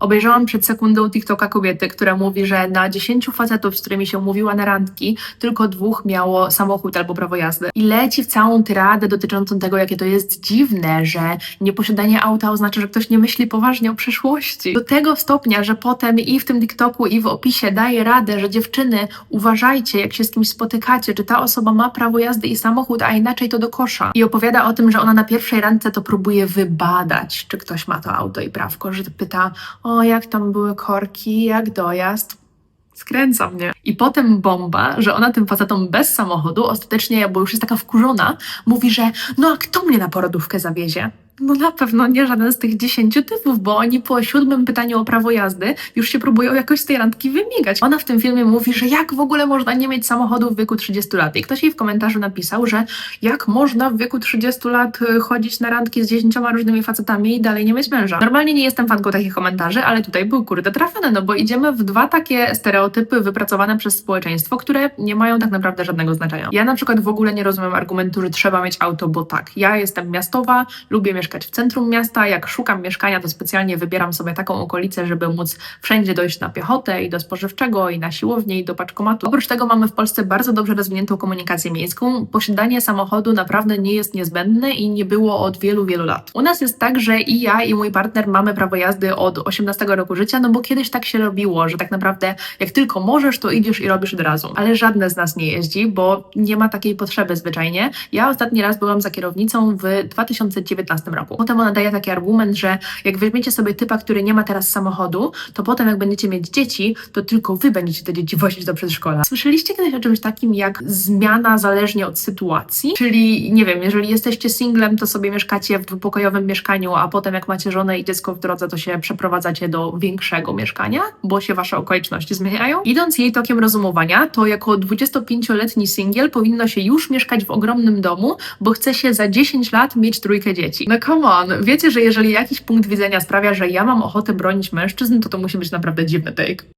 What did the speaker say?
Obejrzałam przed sekundą TikToka kobiety, która mówi, że na 10 facetów, z którymi się umówiła na randki, tylko dwóch miało samochód albo prawo jazdy. I leci w całą tyradę dotyczącą tego, jakie to jest dziwne, że nieposiadanie auta oznacza, że ktoś nie myśli poważnie o przyszłości. Do tego stopnia, że potem i w tym TikToku, i w opisie daje radę, że dziewczyny, uważajcie, jak się z kimś spotykacie, czy ta osoba ma prawo jazdy i samochód, a inaczej to do kosza. I opowiada o tym, że ona na pierwszej randce to próbuje wybadać, czy ktoś ma to auto i prawko, że pyta, o jak tam były korki, jak dojazd. Skręca mnie. I potem bomba, że ona tym facetom bez samochodu ostatecznie, bo już jest taka wkurzona, mówi, że no a kto mnie na porodówkę zawiezie? No na pewno nie żaden z tych dziesięciu typów, bo oni po siódmym pytaniu o prawo jazdy już się próbują jakoś z tej randki wymigać. Ona w tym filmie mówi, że jak w ogóle można nie mieć samochodu w wieku 30 lat. I ktoś jej w komentarzu napisał, że jak można w wieku 30 lat y, chodzić na randki z dziesięcioma różnymi facetami i dalej nie mieć męża. Normalnie nie jestem fanką takich komentarzy, ale tutaj był kurde trafiony, no bo idziemy w dwa takie stereotypy wypracowane przez społeczeństwo, które nie mają tak naprawdę żadnego znaczenia. Ja na przykład w ogóle nie rozumiem argumentu, że trzeba mieć auto, bo tak, ja jestem miastowa, lubię mieszkać w centrum miasta, jak szukam mieszkania, to specjalnie wybieram sobie taką okolicę, żeby móc wszędzie dojść na piechotę i do spożywczego, i na siłownię, i do paczkomatu. Oprócz tego mamy w Polsce bardzo dobrze rozwiniętą komunikację miejską. Posiadanie samochodu naprawdę nie jest niezbędne i nie było od wielu, wielu lat. U nas jest tak, że i ja, i mój partner mamy prawo jazdy od 18 roku życia, no bo kiedyś tak się robiło, że tak naprawdę jak tylko możesz, to idziesz i robisz od razu. Ale żadne z nas nie jeździ, bo nie ma takiej potrzeby zwyczajnie. Ja ostatni raz byłam za kierownicą w 2019 roku. Potem ona daje taki argument, że jak weźmiecie sobie typa, który nie ma teraz samochodu, to potem jak będziecie mieć dzieci, to tylko wy będziecie te dzieci wozić do przedszkola. Słyszeliście kiedyś o czymś takim jak zmiana zależnie od sytuacji? Czyli nie wiem, jeżeli jesteście singlem, to sobie mieszkacie w dwupokojowym mieszkaniu, a potem jak macie żonę i dziecko w drodze, to się przeprowadzacie do większego mieszkania, bo się wasze okoliczności zmieniają. Idąc jej tokiem rozumowania, to jako 25-letni singiel powinno się już mieszkać w ogromnym domu, bo chce się za 10 lat mieć trójkę dzieci. No come on, wiecie, że jeżeli jakiś punkt widzenia sprawia, że ja mam ochotę bronić mężczyzn, to to musi być naprawdę dziwny take.